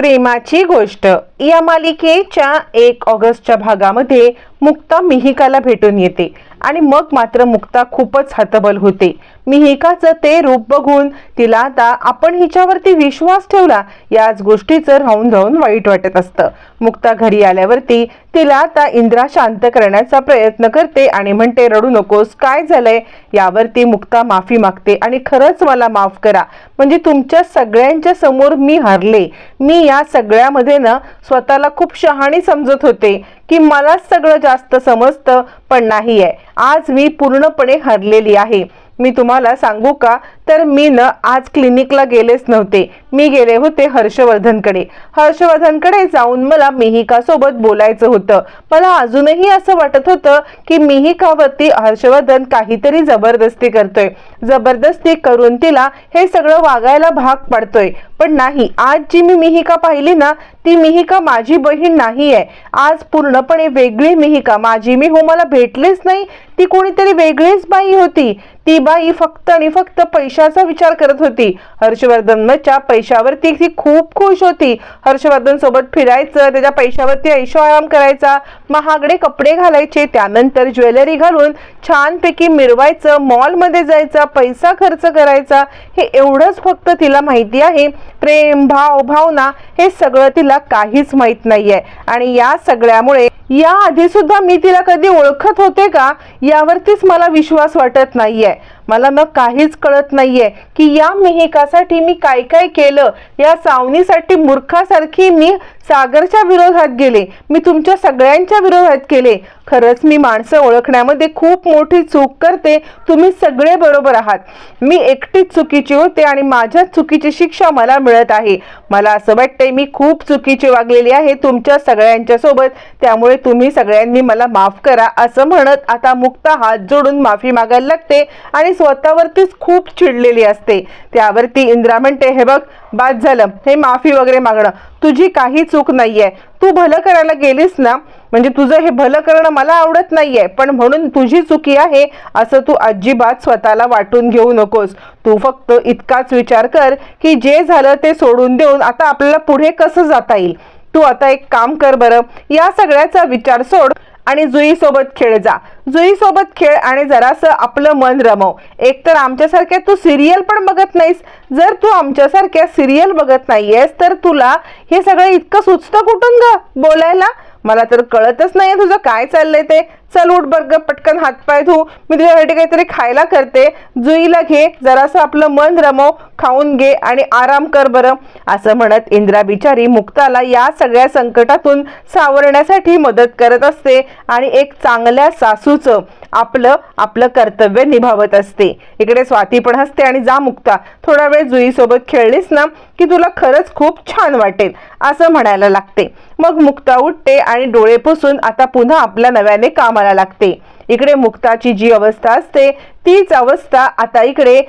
प्रेमाची गोष्ट. या मालिकेच्या एक ऑगस्टच्या भागामध्ये मुक्ता मिहिकाला भेटून येते. आणि मग मात्र मुक्ता खूपच हतबल होते. मिहिकाचं ते रूप बघून तिला आता आपण हिच्यावरती विश्वास ठेवला याच गोष्टीचं राहून राहून वाईट वाटत असतं. मुक्ता घरी आल्यावरती तिला आता इंद्रा शांत करण्याचा प्रयत्न करते आणि म्हणते रडू नकोस काय झालंय? यावरती मुक्ता माफी मागते आणि खरंच मला माफ करा. म्हणजे तुमच्या सगळ्यांच्या समोर मी हरले. मी या सगळ्यामध्ये ना स्वतःला खूप शहाणी समजत होते की मलाच सगळं जास्त समजतं पण नाही आहे आज मी पूर्णपणे हरलेली आहे. मी तुम्हाला सांगू का? तर मी न आज क्लिनिकला गेलेच नव्हते. मी गेले होते हर्षवर्धनकडे. हर्षवर्धनकडे जाऊन मला मिहिकासोबत बोलायचं होतं. मला अजूनही असं वाटत होतं की मिहिकावरती हर्षवर्धन काहीतरी जबरदस्ती करतोय. जबरदस्ती करून तिला हे सगळं वागायला भाग पडतोय. पण नाही आज जी मी मिहिका पाहिली ना ती मिहिका माझी बहीण नाही आहे आज पूर्णपणे वेगळी मिहिका. माझी मी हो मला भेटलीच नाही. ती कोणीतरी वेगळीच बाई होती. ती बाई फक्त आणि फक्त पैशाचा विचार करत होती. हर्षवर्धनच्या पैशावरती ती खूप खुश होती. हर्षवर्धन सोबत फिरायचं त्याच्या पैशावरती ऐशो आराम करायचा महागडे कपडे घालायचे त्यानंतर ज्वेलरी घालून छानपैकी मिरवायचं मॉलमध्ये जायचा पैसा खर्च करायचा हे एवढंच फक्त तिला माहिती आहे. प्रेम भाव भावना हे सगळं तिला काहीच माहीत नाहीये. आणि या सगळ्यामुळे या आधी सुद्धा मी तिला कधी ओळखत होते का? यावरतीच मला विश्वास वाटत नाहीये. मला मग काहीच कळत नाहीये की या मिहिकासाठी मी काय काय केलं? या सावनीसाठी मूर्खासारखी मी सागरच्या विरोधात गेले. मी तुमच्या सगळ्यांच्या विरोधात केले. खरंच मी माणसं ओळखण्यामध्ये खूप मोठी चूक करते. तुम्ही सगळे बरोबर आहात. मी एकटीच चुकीची होते आणि माझ्या चुकीची शिक्षा मला मिळत आहे. मला असं वाटतंय मी खूप चुकीची वागलेली आहे तुमच्या सगळ्यांच्या सोबत. त्यामुळे तुम्ही सगळ्यांनी मला माफ करा असं म्हणत आता मुक्ता हात जोडून माफी मागायला लागते आणि स्वतःवरतीच खूप चिडलेली असते. त्यावरती इंद्रा म्हणते हे बघ बाद झालं. हे माफी वगैरे मागणं. तुझी काही चूक नाहीये. तू भलं करायला गेलीस ना म्हणजे तुझं हे भलं करणं मला आवडत नाहीये. पण म्हणून तुझी चुकी आहे असं तू अजिबात स्वतःला वाटून घेऊ नकोस. तू फक्त इतकाच विचार कर की जे झालं ते सोडून देऊन आता आपल्याला पुढे कसं जाता येईल? तू आता एक काम कर बरं. या सगळ्याचा विचार सोड. आणि जुई सोबत खेळ जा. जुई सोबत खेळ आणि जरासं आपलं मन रमव. एकतर आमच्यासारख्या तू सिरियल पण बघत नाहीस. जर तू आमच्यासारख्या सिरियल बघत नाहीयेस तर तुला हे सगळं इतकं सुचतं कुठून ग? बोलायला? मला तर कळतच नाही तुझं काय चाललंय ते. चल उठ बर्ग पटकन हातपाय धू. मी तुझ्यासाठी काहीतरी खायला करते. जुईला घे जरासं आपलं मन रमव खाऊन घे आणि आराम कर बरं. असं म्हणत इंद्रा बिचारी मुक्ताला या सगळ्या संकटातून सावरण्यासाठी मदत करत असते आणि एक चांगल्या सासूचं आपलं आपलं कर्तव्य निभावत असते. इकडे स्वाती पण हसते आणि जा मुक्ता थोडा वेळ जुई सोबत खेळलीस ना की तुला खरंच खूप छान वाटेल असं म्हणायला लागते. मग मुक्ता उठते आणि डोळे पुसून आता पुन्हा आपल्या नव्याने कामाला लागते. इकडे मुक्ताची जी अवस्था असते तीच अवस्था आता इकडे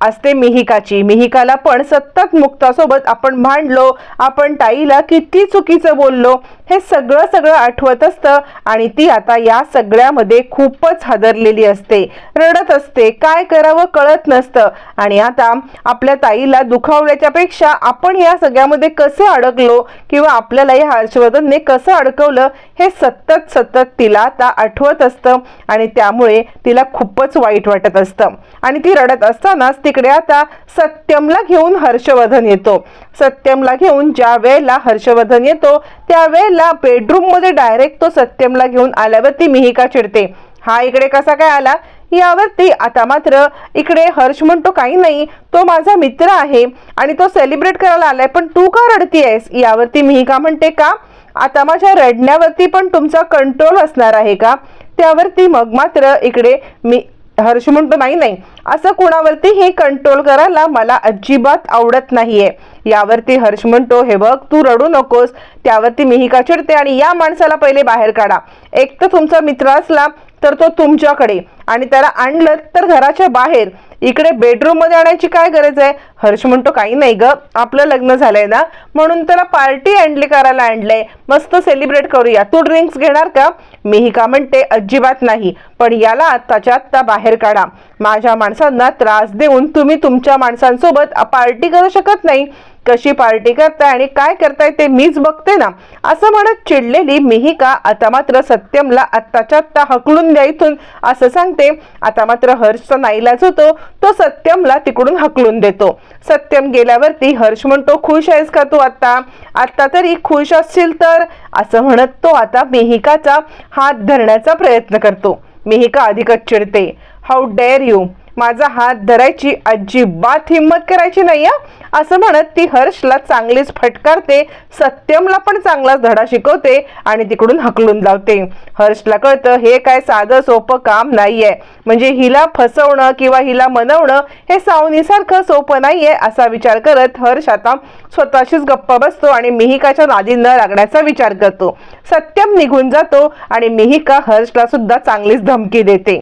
असते मिहिकाची. मिहिकाला पण सतत मुक्तासोबत आपण भांडलो आपण ताईला किती चुकीचं बोललो हे सगळं सगळं आठवत असतं आणि ती आता या सगळ्यामध्ये खूपच हादरलेली असते. रडत असते काय करावं कळत नसतं. आणि आता आपल्या ताईला दुखावल्याच्या पेक्षा आपण या सगळ्यामध्ये कसं अडकलो किंवा आपल्याला या हर्षवर्धनने कसं अडकवलं हे सतत सतत तिला आता आठवत असतं आणि त्यामुळे तिला खूपच वाईट वाटत असतं. आणि ती रडत असतानाच तिकडे आता सत्यमला घेऊन हर्षवर्धन येतो. सत्यमला घेऊन ज्या वेळेला हर्षवर्धन येतो त्यावेळेला बेडरूममध्ये डायरेक्ट तो सत्यमला घेऊन आल्यावर ती मिहिका चिडते. हा इकडे कसा काय आला? यावरती आता मात्र इकडे हर्ष म्हणतो काही नाही तो माझा मित्र आहे आणि तो सेलिब्रेट करायला आलाय पण तू का रडतीयस यावरती मिहिका म्हणते का? आता माझ्या रडण्यावरती पण तुमचा कंट्रोल असणार आहे का? त्यावरती मग मात्र इकडे मी हर्ष म्हणतो नाही नाही असं कुणावरती हे कंट्रोल करायला मला अजिबात आवडत नाहीये. यावरती हर्ष म्हणतो हे बघ तू रडू नकोस त्यावरती मिहिका चिडते आणि या माणसाला पहिले बाहेर काढा. एक तर तुमचा मित्र असला तर तो तुमच्याकडे आणि त्याला आणलं तर घराच्या बाहेर. इकडे बेडरूममध्ये आणायची काय गरज आहे? हर्ष म्हणतो काही नाही ग आपलं लग्न झालंय ना म्हणून त्याला पार्टी आणली करायला आणलंय. मस्त सेलिब्रेट करूया. तू ड्रिंक्स घेणार का? मिहिका म्हणते अजिबात नाही पण याला आत्ताच्या आत्ता बाहेर काढा. माझ्या माणसांना त्रास देऊन तुम्ही तुमच्या माणसांसोबत पार्टी करू शकत नाही. कशी पार्टी करताय आणि काय करताय ते मीच बघते ना. असं म्हणत चिडलेली मिहिका आता मात्र सत्यमला आत्ताच्या आत्ता हकलून द्या इथून. असं सांगते. आता मात्र हर्षचा नाईलाज होतो. तो सत्यमला तिकडून हकलून देतो. सत्यम गेल्यावरती हर्ष म्हणतो खुश आहेस का तू आत्ता आत्ता तरी खुश असशील तर? असं म्हणत तो आता मिहिकाचा हात धरण्याचा प्रयत्न करतो. मिहिका अधिकच चिडते. हाऊ डेअर यू माझा हात धरायची अजिबात हिंमत करायची नाही हं? असं म्हणत ती हर्षला चांगलीच फटकारते सत्यमला पण चांगलाच धडा शिकवते आणि तिकडून हकलून लावते. हर्षला कळतं हे काय साधं सोपं काम नाहीये. म्हणजे हिला फसवणं किंवा हिला मनवणं हे सावनीसारखं सोपं नाहीये असा विचार करत हर्ष आता स्वतःशीच गप्पा बसतो आणि मिहिकाच्या नादी न लागण्याचा विचार करतो. सत्यम निघून जातो आणि मिहिका हर्षला सुद्धा चांगलीच धमकी देते.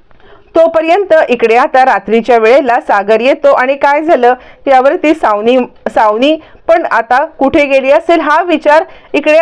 तोपर्यंत इकडे आता रात्रीच्या वेळेला सागर येतो आणि काय झालं? यावरती सावनी सावनी पण आता कुठे गेली असेल हा विचार इकडे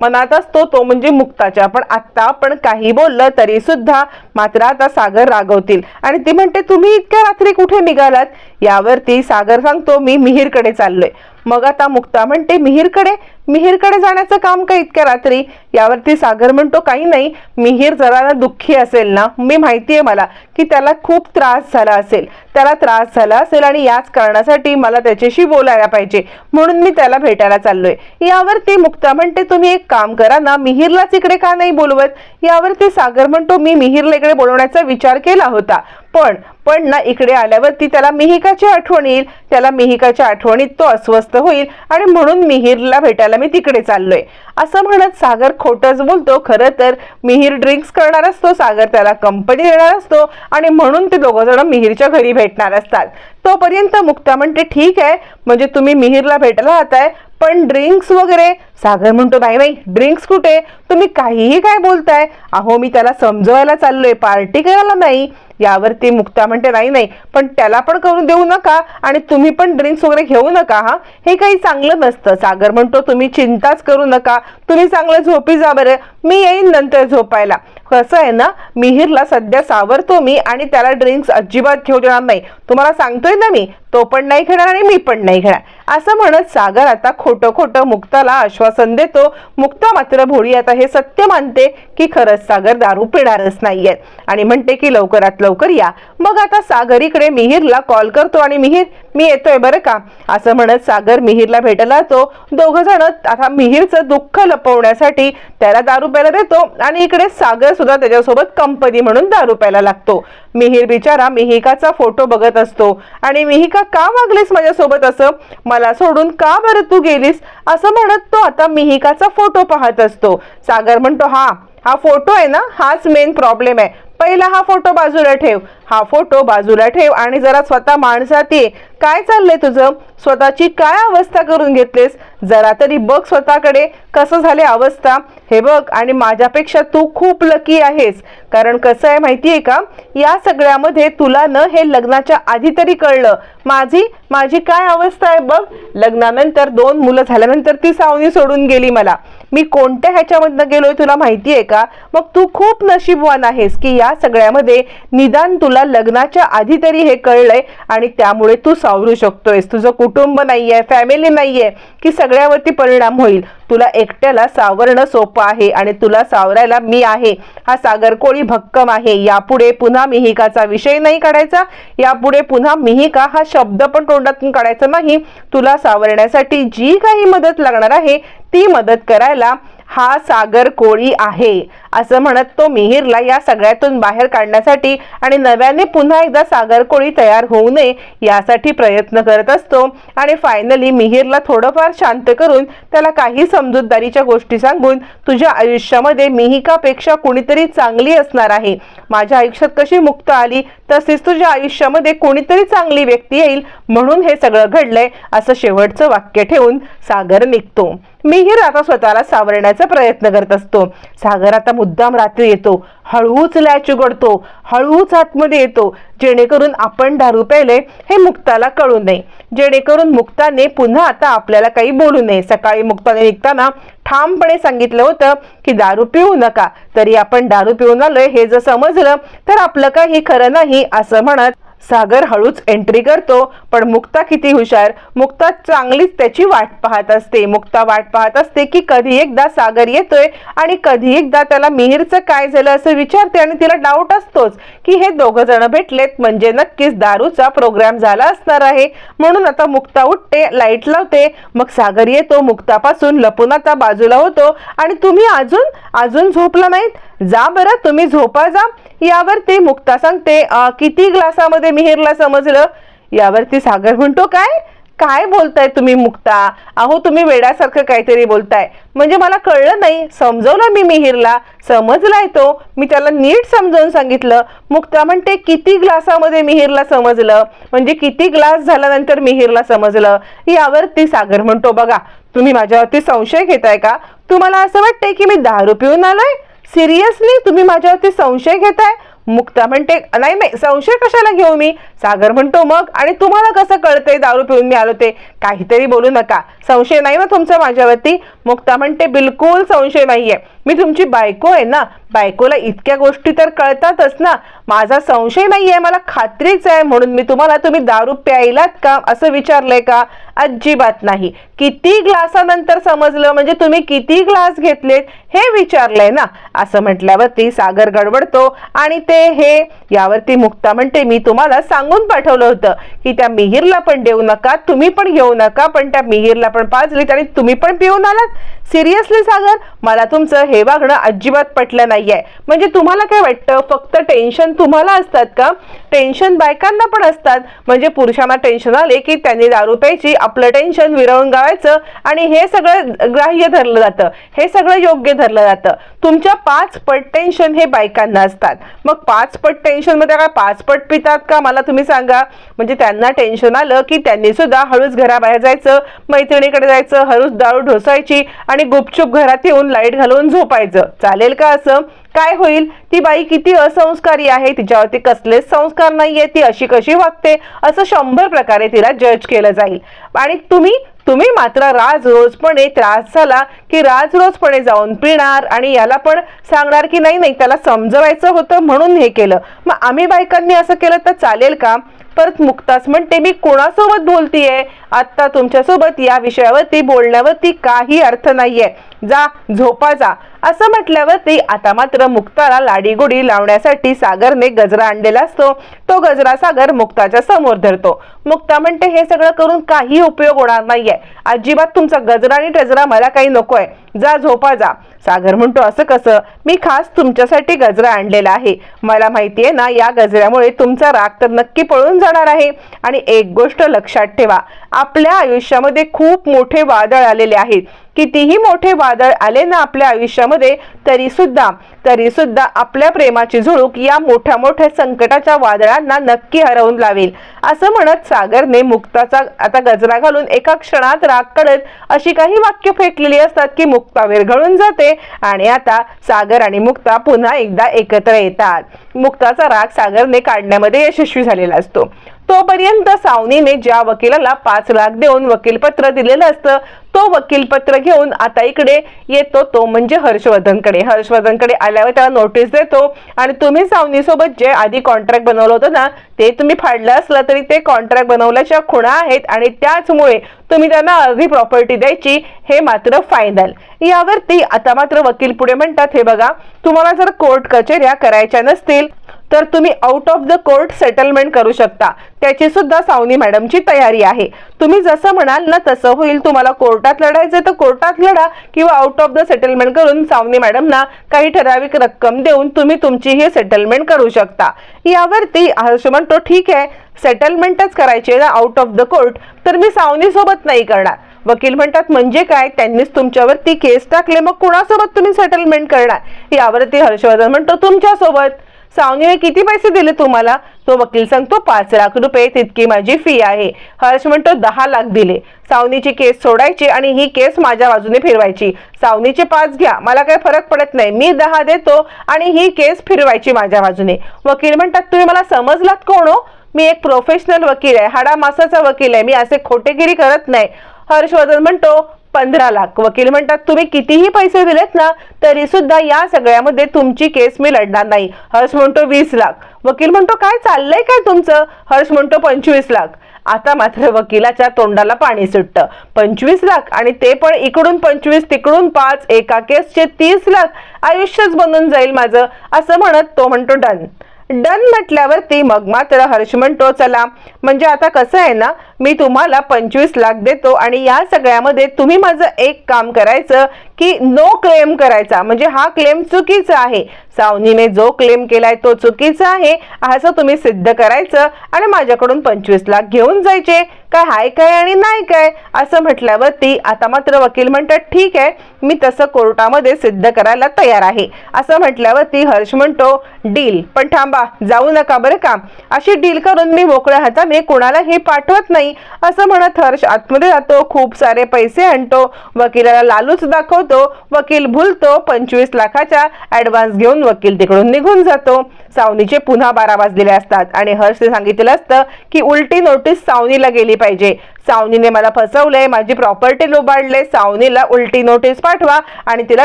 मनात असतो तो म्हणजे मुक्ताच्या. पण आत्ता आपण काही बोललं तरी सुद्धा मात्र आता सागर रागवतील. आणि ती म्हणते तुम्ही इतक्या रात्री कुठे निघालात? यावरती सागर सांगतो मी मिहीरकडे चाललोय. मग आता मुक्ता म्हणते मिहीरकडे? मिहीरकडे जाण्याचं काम का इतक्या रात्री? यावरती सागर म्हणतो काही नाही मिहीर जरा ना दुःखी असेल ना मी माहिती आहे मला की त्याला खूप त्रास झाला असेल. त्याला त्रास झाला असेल आणि याच कारणासाठी मला त्याच्याशी बोलायला पाहिजे. म्हणून मी त्याला भेटायला चाललोय. यावरती मुक्ता म्हणते तुम्ही एक काम करा ना मिहीरलाच इकडे का नाही बोलवत? यावरती सागर म्हणतो मी मिहीरला इकडे बोलवण्याचा विचार केला होता. पण पण ना इकडे आल्यावरती त्याला मिहिकाची आठवण येईल. त्याला मिहिकाच्या आठवणीत तो अस्वस्थ होईल आणि म्हणून मिहीरला भेटायला मी तिकडे चाललोय. असं म्हणत सागर खोटच बोलतो. खरं तर मिहीर ड्रिंक्स करणार असतो सागर त्याला कंपनी देणार असतो आणि म्हणून ते दोघं जण मिहीरच्या घरी भेटणार असतात. तोपर्यंत मुक्ता म्हणते ठीक आहे म्हणजे तुम्ही मिहीरला भेटायला जाताय पण ड्रिंक्स वगैरे सागर म्हणतो नाही नाही ड्रिंक्स कुठे? तुम्ही काहीही काय बोलताय? अहो मी त्याला समजवायला चाललोय पार्टी करायला नाही. यावरती मुक्ता म्हणते नाही नाही पण त्याला पण करून देऊ नका आणि तुम्ही पण ड्रिंक्स वगैरे घेऊ नका हा? हे काही चांगलं नसतं. सागर म्हणतो तुम्ही चिंताच करू नका तुम्ही चांगलं झोपी जा बरं मी येईन नंतर झोपायला. कसं आहे ना मिहीरला सध्या सावरतो मी आणि त्याला ड्रिंक्स अजिबात घेऊ देणार नाही. तुम्हाला सांगतोय ना मी तो पण नाही घेणार आणि मी पण नाही घेणार असं म्हणत सागर आता खोटं खोटं मुक्ताला आश्वासन देतो मुक्ता मात्र भोळी आता हे सत्य मानते की खरंच सागर दारू पिणारच नाहीये आणि म्हणते की लवकरात लवकर या. मग आता सागर इकडे मिहीरला कॉल करतो आणि मिहीर मी येतोय बरं का? असं म्हणत सागर मिहीरला भेटायला तो दोघं जण आता मिहीरचं दुःख लपवण्यासाठी त्याला दारू प्यायला देतो आणि इकडे सागर सुद्धा त्याच्यासोबत कंपनी म्हणून दारू प्यायला लागतो. मिहीर बिचारा मिहिकाचा फोटो बघत असतो. आणि मिहिका का वागलीस माझ्यासोबत असं? मला सोडून का बरं तू गेलीस? असं म्हणत तो आता मिहिकाचा फोटो पाहत असतो. सागर म्हणतो हा हा फोटो आहे ना हाच मेन प्रॉब्लेम आहे. पहिला हा फोटो बाजूला ठेव. हा फोटो बाजूला ठेव आणि जरा स्वतः माणसात ये. काय चाललंय तुझं? स्वतःची काय अवस्था करून घेतलेस? जरा तरी बघ स्वतःकडे. कसं झाले अवस्था? हे बघ आणि माझ्यापेक्षा तू खूप लकी आहेस. कारण कसं आहे माहितीये का? या सगळ्यामध्ये तुला न हे लग्नाच्या आधी तरी कळलं. माझी माझी काय अवस्था आहे बघ? लग्नानंतर दोन मुलं झाल्यानंतर ती सावनी सोडून गेली मला. मी कोणत्या ह्याच्यामधनं गेलोय तुला माहितीये का? मग तू खूप नशीबवान आहेस की या सगळ्यामध्ये निदान तुला लग्नाच्या आधी तरी हे कळलंय आणि त्यामुळे तू सावरू शकतोयस. तुझं कुटुंब नाहीये फॅमिली नाहीये की सगळ्यावरती परिणाम होईल. तुला एकट्याला सावरणं सोपं आहे आणि तुला सावरायला मी आहे. हा सागरकोळी भक्कम आहे. यापुढे पुन्हा मिहिकाचा विषय नाही काढायचा. यापुढे पुन्हा मिहिका हा शब्द पण तोंडातून काढायचा नाही. तुला सावरण्यासाठी जी काही मदत लागणार आहे ती मदत करायला हा सागर कोळी आहे. असं म्हणत तो मिहीरला या सगळ्यातून बाहेर काढण्यासाठी आणि नव्याने पुन्हा एकदा सागर कोळी तयार होऊ नये यासाठी प्रयत्न करत असतो आणि फायनली मिहीरला थोडंफार शांत करून त्याला काही समजूतदारीच्या गोष्टी सांगून तुझ्या आयुष्यामध्ये मिहिकापेक्षा कुणीतरी चांगली असणार आहे. माझ्या आयुष्यात कशी मुक्त आली तसेच तुझ्या आयुष्यामध्ये कोणीतरी चांगली व्यक्ती येईल म्हणून हे सगळं घडलंय असं शेवटचं वाक्य ठेवून सागर निघतो. मीही आता स्वतःला सावरण्याचा प्रयत्न करत असतो. सागर आता मुद्दाम रात्री येतो. हळूच लॅच उघडतो. हळूच आतमध्ये येतो. जेणेकरून आपण दारू प्यायले हे मुक्ताला कळू नये. जेणेकरून मुक्ताने पुन्हा आता आपल्याला काही बोलू नये. सकाळी मुक्ताने निघताना ठामपणे सांगितलं होतं की दारू पिऊ नका. तरी आपण दारू पिऊन आलोय हे जर समजलं तर आपलं काही खरं नाही असं म्हणत सागर हळूच एंट्री करतो पण मुक्ता किती हुशार? मुक्ता चांगलीच त्याची वाट पाहत असते. मुक्ता वाट पाहत असते की कधी एकदा सागर येतोय आणि कधी एकदा त्याला मिहीरचं काय झालं असं विचारते आणि तिला डाऊट असतोच की हे दोघं जण भेटलेत म्हणजे नक्कीच दारूचा प्रोग्राम झाला असणार आहे. म्हणून आता मुक्ता उठते लाइट लावते. मग सागर येतो मुक्तापासून लपून आता बाजूला होतो. आणि तुम्ही अजून अजून झोपला नाहीत? जा बरं तुम्ही झोपा जा. यावरती मुक्ता सांगते किती ग्लासामध्ये मिहिरला समजलं? यावरती सागर म्हणतो काय? काय बोलताय तुम्ही मुक्ता? अहो तुम्ही वेड्यासारखं काहीतरी बोलताय. म्हणजे मला कळलं नाही. समजवलं मी मिहिरला. समजलाय तो. मी त्याला नीट समजावून सांगितलं. मुक्ता म्हणते किती ग्लासामध्ये मिहिरला समजलं? म्हणजे किती ग्लास झाल्यानंतर मिहिरला समजलं? यावरती सागर म्हणतो बघा तुम्ही माझ्यावरती संशय घेताय का? तुम्हाला असं वाटतंय की मी दारू पिऊन आलोय? सिरियसली तुम्ही माझ्यावरती संशय घेताय? मुक्ता म्हणते नाही नाही संशय कशाला घेऊ मी? सागर म्हणतो मग आणि तुम्हाला कसं कळतंय? दारू पिऊन मी आलो ते. काहीतरी बोलू नका. संशय नाही ना तुमचा माझ्यावरती? मुक्ता म्हणते बिलकुल संशय नाहीये. मी तुमची बायको आहे ना. बायकोला इतक्या गोष्टी तर कळतातच ना. माझा संशय नाहीये मला खात्रीच आहे म्हणून मी तुम्हाला तुम्ही दारू प्यायलात का असं विचारलंय का? अजिबात नाही. किती ग्लासानंतर समजलं म्हणजे तुम्ही किती ग्लास घेतलेत हे विचारलंय ना. असं म्हटल्यावरती सागर गडबडतो आणि ते हे यावरती मुक्ता म्हणते मी तुम्हाला सांगून पाठवलं होतं की त्या मिहीरला पण देऊ नका तुम्ही पण घेऊ नका पण त्या मिहीरला पण पाजलीत आणि तुम्ही पण पिऊन आलात. सिरियसली सागर मला तुमचं हे वागणं अजिबात पटलं नाही. नाहीये. म्हणजे तुम्हाला काय वाटतं? फक्त टेन्शन तुम्हाला असतात का? टेन्शन बायकांना पण असतात. म्हणजे पुरुषांना टेन्शन आले की त्यांनी दारू प्यायची आपलं टेन्शन विरवून गावायचं आणि हे सगळं ग्राह्य धरलं जातं. हे सगळं योग्य धरलं जातं. तुमच्या पाच पट टेन्शन हे बायकांना असतात. मग पाच पट टेन्शनमध्ये काय पाच पट पितात का? मला तुम्ही सांगा. म्हणजे त्यांना टेन्शन आलं की त्यांनी सुद्धा हळूच घराबाहेर जायचं मैत्रिणीकडे जायचं हळूच दारू ढोसायची आणि गुपचूप घरात येऊन लाइट घालून झोपायचं. चालेल का असं? काय होईल? ती बाई किती असंस्कारी आहे? तिच्यावरती कसलेच संस्कार नाहीये? ती अशी कशी वागते? असं शंभर प्रकारे तिला जज केलं जाईल. आणि तुम्ही तुम्ही मात्र राज रोजपणे त्रास झाला की राज रोजपणे जाऊन पिणार आणि याला पण सांगणार की नाही नाही त्याला समजवायचं होतं म्हणून हे केलं. मग आम्ही बायकांनी असं केलं तर चालेल का? परत मुक्ताच म्हणते मी कोणासोबत बोलतीये? आत्ता तुमच्यासोबत या विषयावरती बोलण्यावरती काही अर्थ नाहीये. जा झोपा जा. असं म्हटल्यावरती आता मात्र मुक्ताला लाडीगुडी लावण्यासाठी सागरने गजरा आणलेला असतो. तो गजरा सागर मुक्ताच्या समोर धरतो. मुक्ता म्हणते हे सगळं करून काही उपयोग होणार नाहीये. अजिबात तुमचा गजरा आणि टजरा मला काही नकोय. जा झोपा जा. सागर म्हणतो असं कसं? मी खास तुमच्यासाठी गजरा आणलेला आहे. मला माहितीये ना या गजऱ्यामुळे तुमचा राग तर नक्की पळून जाणार आहे. आणि एक गोष्ट लक्षात ठेवा. आपल्या आयुष्यामध्ये खूप मोठे वादळ आलेले आहेत. कितीही मोठे वादळ आले ना आपल्या आयुष्यामध्ये तरी सुद्धा तरी सुद्धा आपल्या प्रेमाची झुळूक या मोठ्या मोठ्या संकटाच्या वादळांना नक्की हरवून लावेल. असं म्हणत सागरने मुक्ताचा आता गजरा घालून एका क्षणात राग काढत अशी काही वाक्य फेकलेली असतात की मुक्ता विरघळून जाते आणि आता सागर आणि मुक्ता पुन्हा एकदा एकत्र येतात. मुक्ताचा राग सागरने काढण्यामध्ये यशस्वी झालेला असतो. तोपर्यंत सावनीने ज्या वकिलाला पाच लाख देऊन वकीलपत्र दिलेलं असतं तो वकीलपत्र घेऊन आता इकडे येतो. तो म्हणजे हर्षवर्धनकडे. हर्षवर्धनकडे आल्यावर त्याला नोटीस देतो आणि तुम्ही सावनीसोबत जे आधी कॉन्ट्रॅक्ट बनवलं होतं ना ते तुम्ही फाडलं असलं तरी ते कॉन्ट्रॅक्ट बनवल्याच्या खुणा आहेत आणि त्याचमुळे तुम्ही त्यांना अर्धी प्रॉपर्टी द्यायची हे मात्र फायनल यावरती आता मात्र वकील पुढे म्हणतात हे बघा तुम्हाला जर कोर्ट कचेऱ्या करायच्या नसतील तर तुम्ही out of the court settlement करू शकता. त्याची सुद्धा सावनी मॅडमची तयारी आहे. तुम्ही जसं म्हणाल ना तसं होईल. तुम्हाला कोर्टात लढायचं तर कोर्टात लढा किंवा आउट ऑफ द सेटलमेंट करून सावनी मॅडमना काही ठराविक रक्कम देऊन तुम्ही तुमची ही सेटलमेंट करू शकता. यावरती हर्ष म्हणतो ठीक आहे. सेटलमेंटच करायची आहे ना आउट ऑफ द कोर्ट तर मी सावनी सोबत नाही करणार. वकील म्हणतात म्हणजे काय? त्यांनीच तुमच्यावरती केस टाकले. मग कुणासोबत तुम्ही सेटलमेंट करणार? यावरती हर्षवर्धन म्हणतो तुमच्यासोबत. सावनीने किती पैसे दिले तुम्हाला? तो वकील सांगतो पाच लाख रुपये तितकी माझी फी आहे. हर्ष म्हणतो दहा लाख दिले. सावनीची केस सोडायची आणि ही केस माझ्या बाजूने फिरवायची. सावनीचे पाच घ्या मला काही फरक पडत नाही. मी दहा देतो आणि ही केस फिरवायची माझ्या बाजूने. वकील म्हणतात तुम्ही मला समजलात कोण हो? मी एक प्रोफेशनल वकील आहे. हाडा मासाचा वकील आहे. मी असे खोटेगिरी करत नाही. हर्षवर्धन म्हणतो पंधरा लाख वकील म्हणतात तुम्ही कितीही पैसे दिलेत ना तरी सुद्धा या सगळ्यामध्ये तुमची केस मी लढणार नाही. हर्ष म्हणतो वीस लाख. वकील म्हणतो काय चाललंय काय तुमचं? हर्ष म्हणतो पंचवीस लाख. आता मात्र वकिलाच्या तोंडाला पाणी सुटतं. पंचवीस लाख आणि ते पण इकडून पंचवीस तिकडून पाच एका केसचे तीस लाख. आयुष्यच बनून जाईल माझं असं म्हणत तो म्हणतो डन. डन म्हटल्यावरती मग मात्र हर्ष म्हणतो चला. म्हणजे आता कसं आहे ना मी तुम्हाला पंचवीस लाख देतो आणि या सगळ्यामध्ये तुम्ही माझं एक काम करायचं की नो क्लेम करायचा. म्हणजे हा क्लेम चुकीचा आहे. सावनीने जो क्लेम केलाय तो चुकीचा आहे. असं तुम्ही सिद्ध करायचं आणि माझ्याकडून पंचवीस लाख घेऊन जायचे. काय हाय काय आणि नाही काय? असं म्हटल्यावरती आता मात्र वकील म्हणतात ठीक आहे मी तसं कोर्टामध्ये सिद्ध करायला तयार आहे. असं म्हटल्यावरती हर्ष म्हणतो डील पण थांबा जाऊ नका बरं का. अशी डील करून मी मोकळ्या हाताने कोणालाही पाठवत नाही. असं म्हणत हर्ष आतमध्ये जातो. खूप सारे पैसे आणतो. वकिलाला लालूच दाखवतो. वकील भुलतो. पंचवीस लाखाचा ऍडव्हान्स घेऊन वकील तिकडून निघून जातो. सावनीचे पुन्हा बारा वाजलेले असतात आणि हर्षने सांगितलेलं असतं की उलटी नोटीस सावनीला गेली पाहिजे. सावनीने मला फसवलंय माझी प्रॉपर्टी लुबाडले सावनीला उलटी नोटीस पाठवा आणि तिला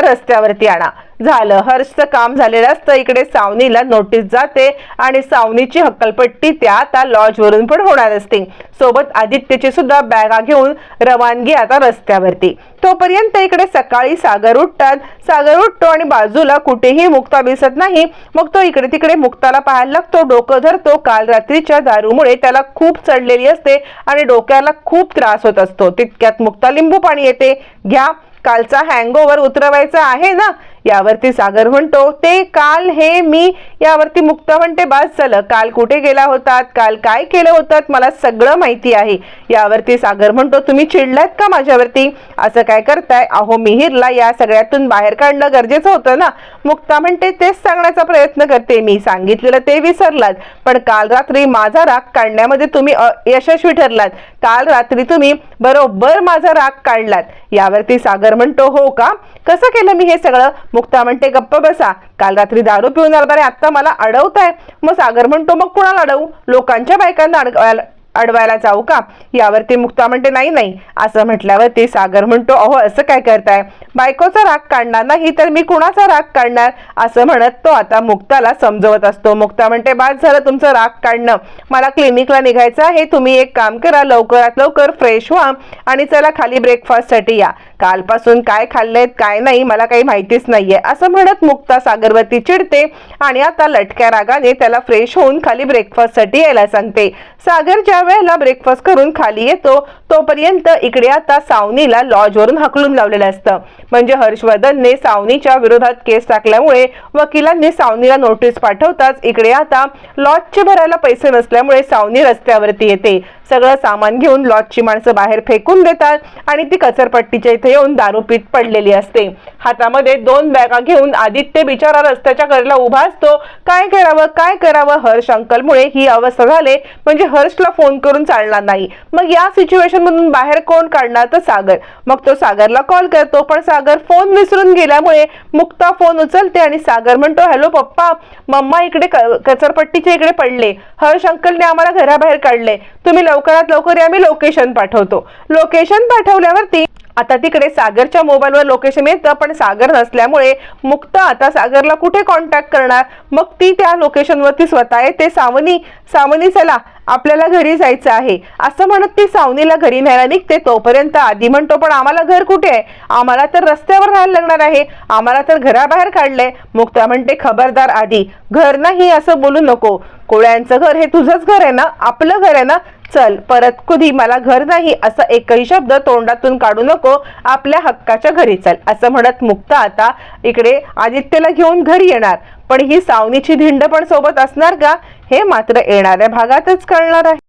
रस्त्यावरती आणा. झालं. हर्षचं काम झालेलं असतं. इकडे सावनीला नोटीस जाते आणि सावनीची हक्कलपट्टी त्या आता लॉजवरून पण होणार असते. सोबत आदित्यची सुद्धा बॅगा घेऊन रवानगी आता रस्त्यावरती. तोपर्यंत इकडे सकाळी सागर उठतात. सागर उठतो आणि बाजूला कुठेही मुक्ता दिसत नाही. मग तो इकडे तिकडे मुक्ताला पाहायला लागतो. डोकं धरतो. काल रात्रीच्या दारूमुळे त्याला खूप चढलेली असते आणि डोक्याला खूप त्रास होत असतो. तितक्यात मुक्ता लिंबू पाणी येते. घ्या कालचा हँगओव्हर उतरवायचा आहे ना? यावरती सागर म्हणतो ते काल हे मी यावरती मुक्त म्हणते बास झालं. काल कुठे गेला होतात? काल काय केलं होतं मला सगळं माहिती आहे. यावरती सागर म्हणतो तुम्ही चिडलात का माझ्यावरती? असं काय करताय? अहो मिहिरला या सगळ्यातून बाहेर काढणं गरजेचं होतं ना. मुक्ता म्हणते तेच सांगण्याचा प्रयत्न करते मी. सांगितलेलं ते विसरलात. पण काल रात्री माझा राग काढण्यामध्ये तुम्ही यशस्वी ठरलात. काल रात्री तुम्ही बरोबर माझा राग काढलात. यावरती सागर म्हणतो हो का? कसं केलं मी हे सगळं? मुक्ता म्हणते गप्प बसा. काल रात्री दारू पिऊन आला बरे आत्ता मला अडवताय. मग सागर म्हणतो मग कुणाला अडवू? लोकांच्या बायकांना अडवायला अडवायला जाऊ का? यावरती मुक्ता म्हणते नाही नाही. असं म्हटल्यावरती सागर म्हणतो अहो असं काय करताय? बायकोचा राग काढणार नाही तर मी कुणाचा राग काढणार? असं म्हणत तो आता मुक्ताला समजवत असतो. मुक्ता म्हणते बाद झालं तुमचं राग काढणं. मला क्लिनिकला निघायचं आहे. तुम्ही एक काम करा. लवकरात लवकर फ्रेश व्हा आणि चला खाली ब्रेकफास्टसाठी या. कालपासून काय खाल्लेत काय नाही मला काही माहितीच नाहीये. असं म्हणत मुक्ता सागरवती चिडते आणि आता लटक्या रागाने त्याला फ्रेश होऊन खाली ब्रेकफास्टसाठी यायला सांगते. सागर ज्या वेळेला ब्रेकफास्ट करून खाली येतो तोपर्यंत इकडे आता सावनीला लॉजवरून हकलून लावलेलं असतं. म्हणजे हर्षवर्धनने सावनीच्या विरोधात केस टाकल्यामुळे वकिलांनी सावनीला नोटीस पाठवताच इकडे आता लॉजचे भरायला पैसे नसल्यामुळे सावनी रस्त्यावरती येते. सगळं सामान घेऊन लॉजची माणसं बाहेर फेकून देतात आणि ती कचरपट्टीच्या इथे येऊन दारू पीत पडलेली असते. हातामध्ये दोन बॅगा घेऊन आदित्य बिचारा रस्त्याच्या कडेला उभा असतो. काय करावं काय करावं? हर्ष अंकलमुळे ही अवस्था झाले. म्हणजे हर्षला फोन करून चालणार नाही. मग या सिच्युएशन मधून बाहेर कोण काढणार तर सागर. मग तो सागरला कॉल करतो. पण सागर फोन विसरून गेल्यामुळे मुक्ता फोन उचलते आणि सागर म्हणतो हॅलो पप्पा. मम्मा इकडे क- कचरपट्टीच्या इकडे पडले. हर्ष अंकलने आम्हाला घराबाहेर काढले. तुम्ही लवकरात लवकर आम्ही लोकेशन पाठवतो. लोकेशन पाठवल्यावरती आता तिकडे सागरच्या मोबाईलवर लोकेशन येतं पण सागर नसल्यामुळे मुक्त आता सागरला कुठे कॉन्टॅक्ट करणार? मग ती त्या लोकेशनवरती स्वतः येते. सावनी सावनी चला आपल्याला घरी जायचं आहे. असं म्हणत ती सावनीला घरी न्यायला निघते. तोपर्यंत आधी म्हणतो पण आम्हाला घर कुठे आहे? आम्हाला तर रस्त्यावर राहायला लागणार आहे. आम्हाला तर घराबाहेर काढलंय. मुक्ता म्हणते खबरदार आधी घर नाही असं बोलू नको. कोळ्यांचं घर हे तुझंच घर आहे ना? आपलं घर आहे ना? चल परत कधी? मला घर नाही. असा एकही शब्द तोंडातून काढू नको. आपल्या हक्काच्या घरी चल. असं म्हणत मुक्ता आता इकडे आदित्यला घेऊन घरी येणार. पण ही सावनीची धिंड पण सोबत असणार का? हे मात्र येणाऱ्या भागातच कळणार आहे.